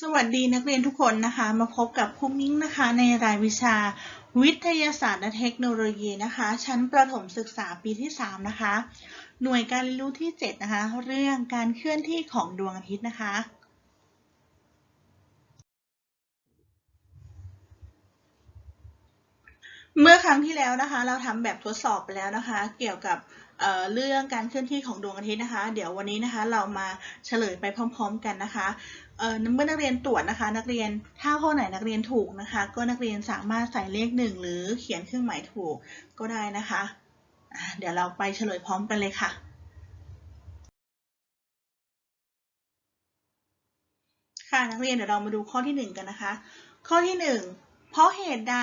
สวัสดีนักเรียนทุกคนนะคะ มาพบกับครูมิ้งนะคะ ในรายวิชา วิทยาศาสตร์และเทคโนโลยีนะคะ ชั้นประถมศึกษาปีที่ 3 นะคะ หน่วยการเรียนรู้ที่ 7 นะคะ เรื่องการเคลื่อนที่ของดวงอาทิตย์นะคะ เมื่อครั้งที่แล้วนะคะ เราทำแบบทดสอบไปแล้วนะคะ เกี่ยวกับเเรื่องการเคลื่อนที่ของดวงอาทิตย์นะคะ เดี๋ยววันนี้นะคะเรามาเฉลยไปพร้อม ๆ กันนะคะเเมื่อนักเรียนตรวจนะคะ นักเรียนถ้าข้อไหนนักเรียนถูกนะคะ ก็นักเรียนสามารถใส่เลขหนึ่งหรือเขียนเครื่องหมายถูกก็ได้นะคะอะเดี๋ยวเราไปเฉลยพร้อมกันเลยค่ะ ค่ะนักเรียนเดี๋ยวเรามาดูข้อที่หนึ่งกันนะคะ ข้อที่หนึ่งเพราะเหตุใด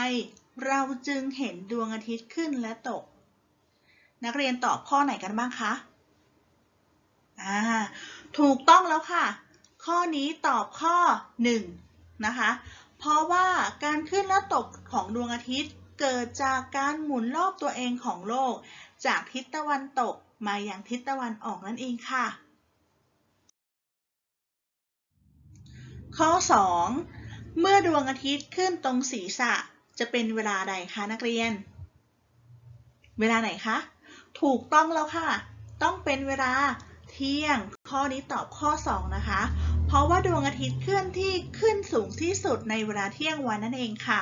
เราจึงเห็นดวงอาทิตย์ขึ้นและตก นักเรียนตอบข้อไหนกันบ้างคะ อ่า ถูกต้องแล้วค่ะ ข้อนี้ตอบข้อ 1 นะคะ เพราะว่าการขึ้นและตกของดวงอาทิตย์เกิดจากการหมุนรอบตัวเองของโลก จากทิศตะวันตกมาอย่างทิศตะวันออกนั่นเองค่ะ ข้อ 2 เมื่อดวงอาทิตย์ขึ้นตรงศีรษะ จะเป็นเวลาใดคะนักเรียน เวลาไหนคะ ถูกต้องแล้วค่ะ ต้องเป็นเวลาเที่ยง ข้อนี้ตอบข้อ 2 นะคะ เพราะว่าดวงอาทิตย์เคลื่อนที่ขึ้นสูงที่สุดในเวลาเที่ยงวันนั่นเองค่ะ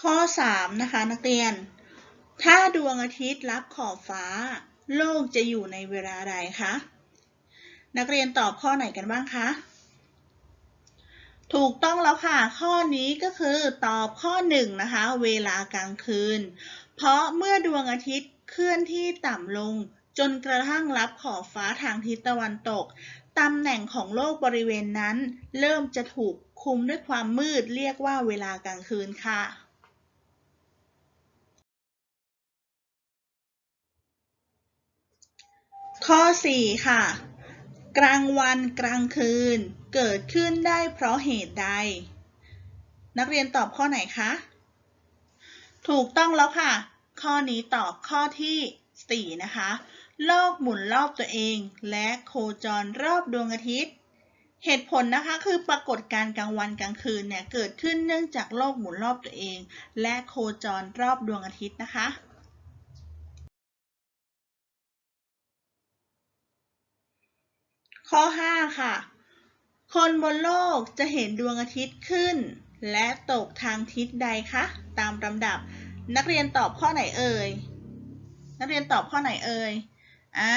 ข้อ 3 นะคะนักเรียน ถ้าดวงอาทิตย์รับขอบฟ้า โลกจะอยู่ในเวลาใดคะ นักเรียนตอบข้อไหนกันบ้างคะ ถูกต้องแล้วค่ะ ข้อนี้ก็คือตอบข้อ1นะคะ เวลากลางคืน เพราะเมื่อดวงอาทิตย์เคลื่อนที่ต่ำลง จนกระทั่งรับขอบฟ้าทางทิศตะวันตกตำแหน่งของโลกบริเวณนั้น เริ่มจะถูกคุมด้วยความมืดเรียกว่าเวลากลางคืนค่ะ ข้อ 4 ค่ะ กลางวันกลางคืน เกิดขึ้นได้เพราะเหตุใด นักเรียนตอบข้อไหนคะ ถูกต้องแล้วค่ะ ข้อนี้ตอบข้อที่ 4 นะคะ โลกหมุนรอบตัวเอง และโคจรรอบดวงอาทิตย์ เหตุผลนะคะคือปรากฏการกลางวันกลางคืนเนี่ยเกิดขึ้นเนื่องจากโลกหมุนรอบตัวเอง และโคจรรอบดวงอาทิตย์นะคะ ข้อ 5 ค่ะ คนบนโลกจะเห็นดวงอาทิตย์ขึ้น และตกทางทิศใดคะ ตามลำดับ นักเรียนตอบข้อไหนเอ่ย นักเรียนตอบข้อไหนเอ่ย อ่า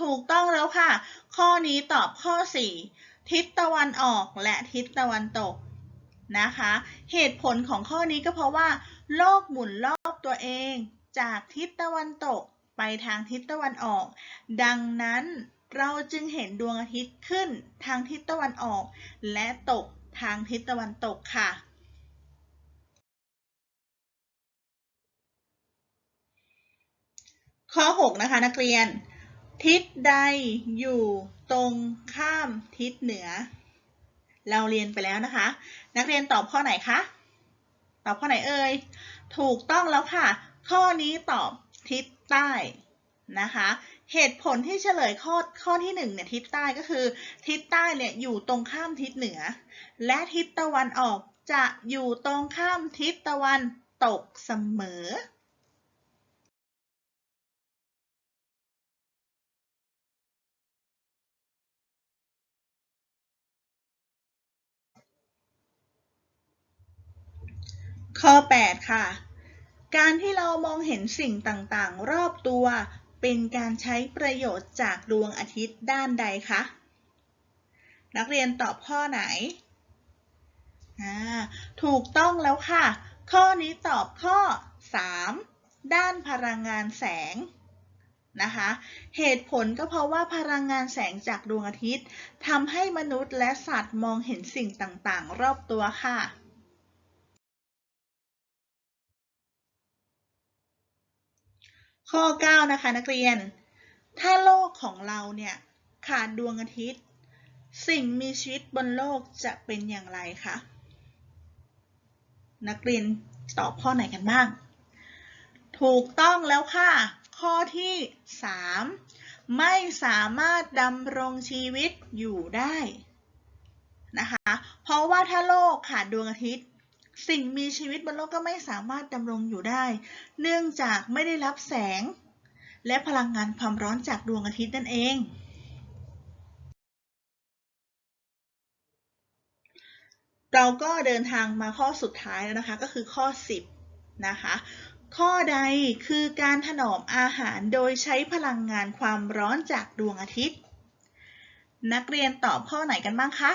ถูกต้องแล้วค่ะ ข้อนี้ตอบข้อ 4 ทิศตะวันออกและทิศตะวันตกนะคะ เหตุผลของข้อนี้ก็เพราะว่า โลกหมุนรอบตัวเอง จากทิศตะวันตกไปทางทิศตะวันออก ดังนั้น เราจึงเห็นดวงอาทิตย์ขึ้นทางทิศตะวันออก และตกทางทิศตะวันตกค่ะ ข้อ 6 นะคะนักเรียน ทิศใดอยู่ตรงข้ามทิศเหนือ เราเรียนไปแล้วนะคะ นักเรียนตอบข้อไหนคะตอบข้อไหนเอ่ย ถูกต้องแล้วค่ะ ข้อนี้ตอบทิศใต้ นะคะ เหตุผลที่เฉลยข้อข้อที่หนึ่งเนี่ยทิศใต้ก็คือ ทิศใต้เนี่ยอยู่ตรงข้ามทิศเหนือ และทิศตะวันออกจะอยู่ตรงข้ามทิศตะวันตกเสมอข้อ 8 ค่ะ การที่เรามองเห็นสิ่งต่าง ๆ รอบตัว เป็นการใช้ประโยชน์จากดวงอาทิตย์ด้านใดคะ นักเรียนตอบข้อไหน ถูกต้องแล้วค่ะ ข้อนี้ตอบข้อ 3 ด้านพลังงานแสงนะคะ เหตุผลก็เพราะว่าพลังงานแสงจากดวงอาทิตย์ทำให้มนุษย์และสัตว์มองเห็นสิ่งต่างๆ รอบตัวค่ะ ข้อ 9 นะคะนักเรียน ถ้าโลกของเราเนี่ยขาดดวงอาทิตย์ สิ่งมีชีวิตบนโลกจะเป็นอย่างไรคะนักเรียนตอบข้อไหนกันบ้าง ถูกต้องแล้วค่ะ ข้อที่ 3 ไม่สามารถดำรงชีวิตอยู่ได้นะคะ เพราะว่าถ้าโลกขาดดวงอาทิตย์ สิ่งมีชีวิตบนโลกก็ไม่สามารถดำรงอยู่ได้ เนื่องจากไม่ได้รับแสง และพลังงานความร้อนจากดวงอาทิตย์นั่นเอง เราก็เดินทางมาข้อสุดท้ายแล้วนะคะ ก็คือข้อ 10 นะคะ ข้อใดคือการถนอมอาหารโดยใช้พลังงานความร้อนจากดวงอาทิตย์ นักเรียนตอบข้อไหนกันบ้างคะ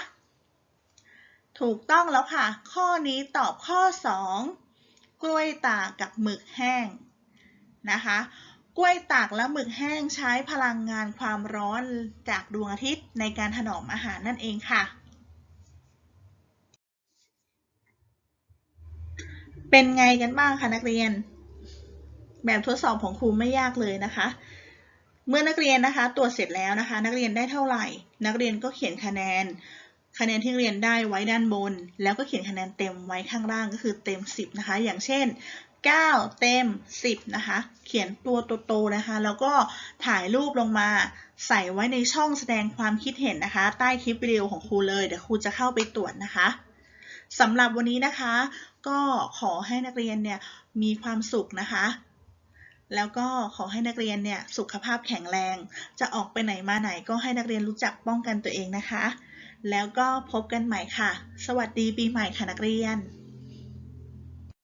ถูกต้องแล้วค่ะ ข้อนี้ตอบข้อ 2 กล้วยตากกับหมึกแห้งนะคะ กล้วยตากและหมึกแห้งใช้พลังงานความร้อนจากดวงอาทิตย์ในการถนอมอาหารนั่นเองค่ะ เป็นไงกันบ้างคะนักเรียน แบบทดสอบของครูไม่ยากเลยนะคะ เมื่อนักเรียนนะคะตรวจเสร็จแล้วนะคะ นักเรียนได้เท่าไหร่ นักเรียนก็เขียนคะแนน คะแนนที่เรียนได้ไว้ด้านบน แล้วก็เขียนคะแนนเต็มไว้ข้างล่างก็คือเต็ม 10 นะคะ อย่างเช่น 9 เต็ม 10 นะคะ เขียนตัวโตๆนะคะ แล้วก็ถ่ายรูปลงมาใส่ไว้ในช่องแสดงความคิดเห็นนะคะ ใต้คลิปวิดีโอของครูเลย เดี๋ยวครูจะเข้าไปตรวจนะคะสำหรับวันนี้นะคะ ก็ขอให้นักเรียนเนี่ยมีความสุขนะคะแล้วก็ขอให้นักเรียนเนี่ยสุขภาพแข็งแรง จะออกไปไหนมาไหนก็ให้นักเรียนรู้จักป้องกันตัวเองนะคะ แล้วก็พบกันใหม่ค่ะ สวัสดีปีใหม่ค่ะนักเรียน